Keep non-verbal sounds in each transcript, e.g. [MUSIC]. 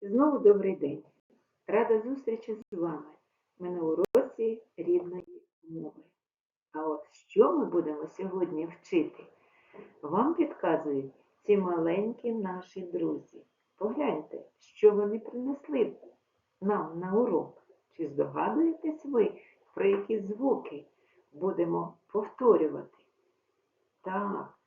Знову добрий день. Рада зустрічі з вами. Ми на уроці рідної мови. А от що ми будемо сьогодні вчити? Вам підказують ці маленькі наші друзі. Погляньте, що вони принесли нам на урок. Чи здогадуєтесь ви, про які звуки будемо повторювати? Так,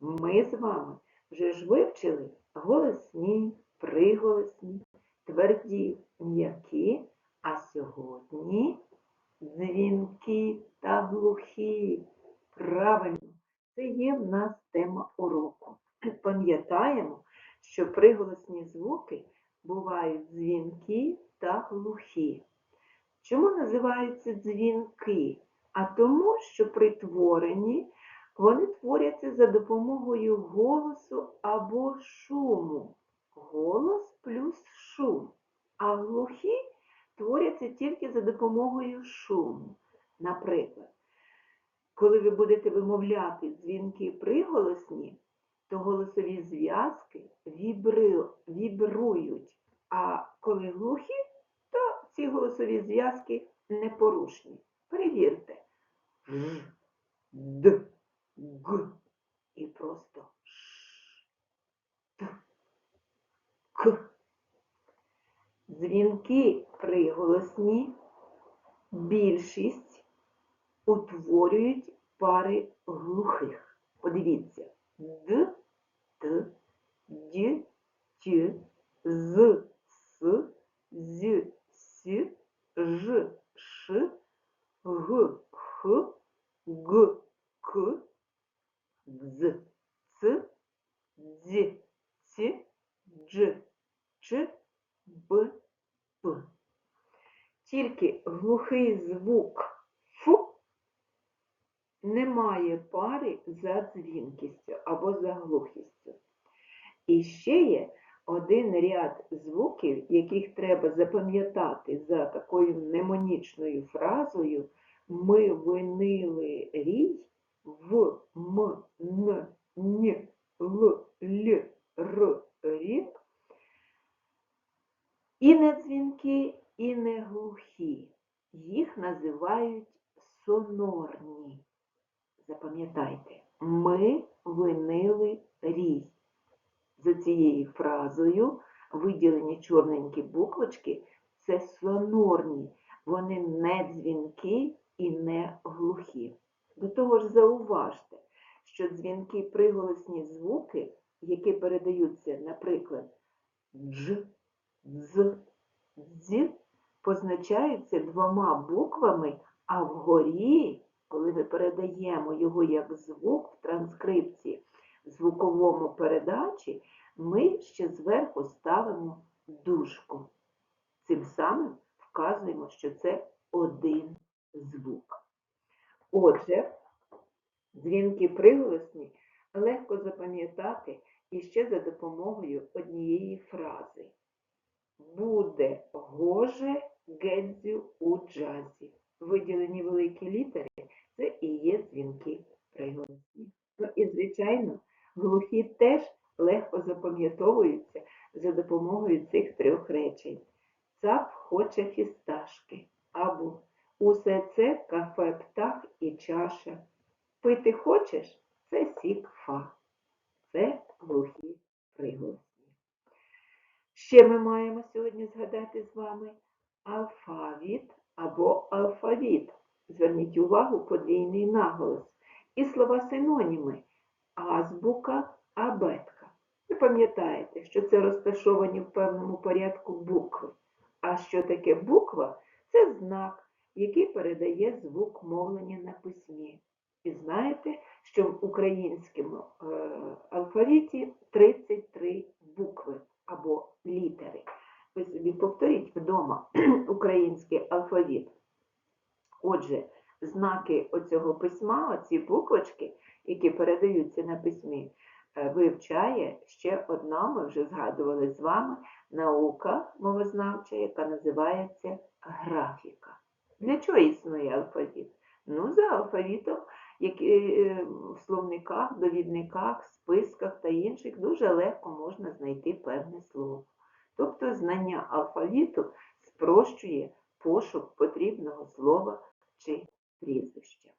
ми з вами вже ж вивчили голосні, приголосні, тверді, м'які, а сьогодні дзвінки та глухі. Правильно, це є в нас тема уроку. Пам'ятаємо, що приголосні звуки бувають дзвінки та глухі. Чому називаються дзвінки? А тому, що при творенні вони творяться за допомогою голосу або шуму. Голос плюс шум. А глухі творяться тільки за допомогою шуму. Наприклад, коли ви будете вимовляти дзвінки приголосні, то голосові зв'язки вібрують, а коли глухі, то ці голосові зв'язки непорушні. Перевірте. Г, Д, Г і просто Ш, Т, К. Дзвінки приголосні, більшість утворюють пари глухих. Подивіться. Д, Т, Д, Т, З, С, З, С, Ж, Ш, Г, Х, Г, К, Дз, Ц, Дз, Ц, Дж, Ч, Б, П. Тільки глухий звук не має пари за дзвінкістю або за глухістю. І ще є один ряд звуків, яких треба запам'ятати за такою мнемонічною фразою ми винили рій в м н н л л р рі. І не дзвінки, і не глухі. Їх називають сонорні. Запам'ятайте, ми винили рій. За цією фразою виділені чорненькі буквочки це сонорні, вони не дзвінки і не глухі. До того ж зауважте, що дзвінки приголосні звуки, які передаються, наприклад, дж, дз, дз, позначаються двома буквами, а вгорі, коли ми передаємо його як звук в транскрипції, в звуковому передачі, ми ще зверху ставимо дужку. Цим самим вказуємо, що це один звук. Отже, дзвінки приголосні легко запам'ятати іще за допомогою однієї фрази. Буде гоже гедзю у джазі. Виділені великі літери це і є дзвінки приголосні. Ну і, звичайно, глухі теж легко запам'ятовуються за допомогою цих трьох речень. Цап хоче фісташки або усе це кафе птах і чаша. Пити хочеш це сік фа. Це глухі приголосні. Ще ми маємо сьогодні згадати з вами алфавіт або алфавіт. Зверніть увагу подвійний наголос. І слова синоніми азбука, абетка. Ви пам'ятаєте, що це розташовані в певному порядку букви. А що таке буква? Це знак, який передає звук мовлення на письмі. І знаєте, що в українському е, алфавіті 33 букви або літери. Ви повторіть вдома [CLEARS THROAT] український алфавіт. Отже, знаки оцього письма, оці буквочки, які передаються на письмі, е, вивчає ще одна, ми вже згадували з вами, наука мовознавча, яка називається графіка. Для чого існує алфавіт? Ну, за алфавітом, який е, в словниках, довідниках, списках та інших дуже легко можна знайти певне слово. Тобто знання алфавіту спрощує пошук потрібного слова чи прізвища.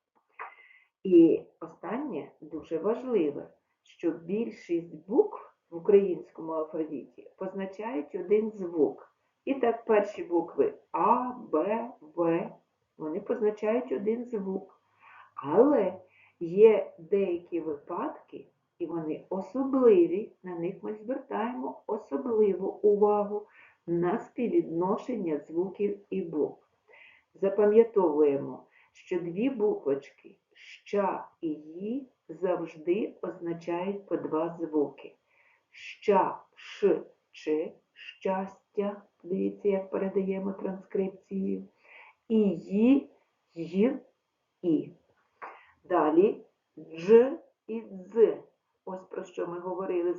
І останнє дуже важливе, що більшість букв в українському алфавіті позначають один звук. І так перші букви А, Б, В, вони позначають один звук. Але є деякі випадки, і вони особливі, на них ми звертаємо особливу увагу на співвідношення звуків і букв. Запам'ятовуємо, що дві буквочки ща і ї завжди означають по два звуки. Ща, ш, ч, щастя. Дивіться, як передаємо транскрипцією. І ї, й, і. Далі дж і дз. Ось про що ми говорили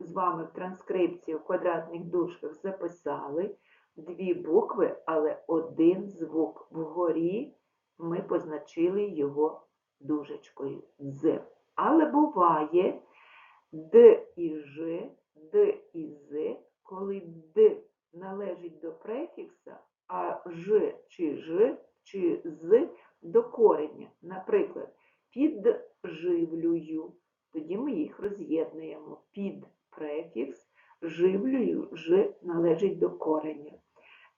з вами в транскрипції в квадратних дужках записали. Дві букви, але один звук. Вгорі ми позначили його дужечкою з. Але буває д і ж, д і з, коли д належить до префікса, а ж чи ж чи з до кореня. Наприклад, підживлюю. Тоді ми їх роз'єднуємо. Під префікс, живлюю, ж належить до кореня.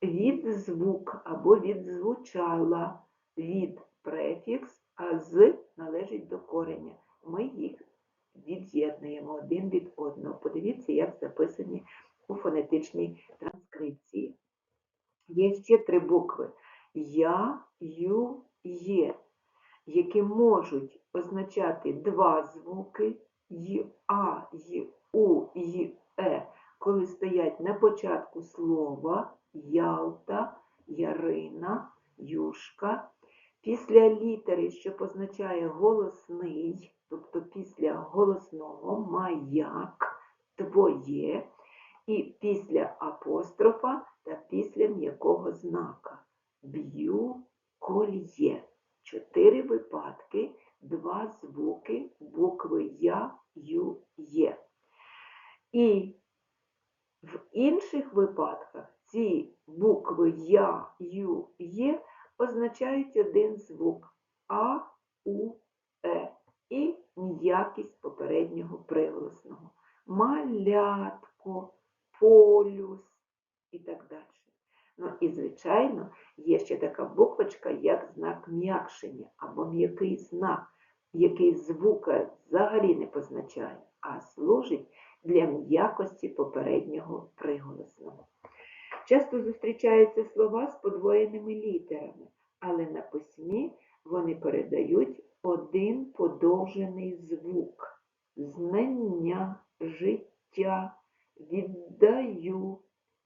Від звук або відзвучала від префікс, а з належить до кореня. Ми їх від'єднуємо один від одного. Подивіться, як записані у фонетичній транскрипції. Є ще три букви Я, Ю, Є, які можуть означати два звуки Й, А, Й, У, Й, Е, коли стоять на початку слова Ялта, Ярина, Юшка. Після літери, що позначає голосний, тобто після голосного маяк, твоє, і після апострофа та після м'якого знака. Б'ю кольє. Чотири випадки, два звуки букви Я, Ю, Є. І в інших випадках ці букви Я, Ю, Є означають один звук А, У, Е і м'якість попереднього приголосного. Малятко, полюс і так далі. Ну і, звичайно, є ще така буквочка, як знак м'якшення або м'який знак, який звука взагалі не позначає, а служить для м'якості попереднього приголосного. Часто зустрічаються слова з подвоєними літерами, але на письмі вони передають один подовжений звук знання, життя, віддаю,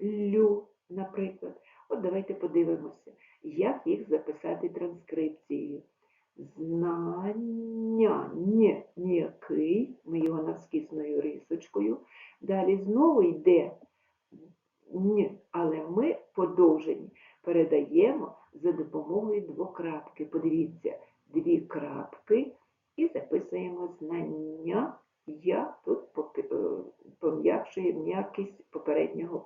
лю, наприклад. От давайте подивимося, як їх записати транскрипцією. Знання, не м'який, ми його навскісною рисочкою. Далі знову йде н, але ми подовжені передаємо за допомогою двокрапки. Подивіться, дві крапки і записуємо знання. Я тут е, пом'якшує м'якість попереднього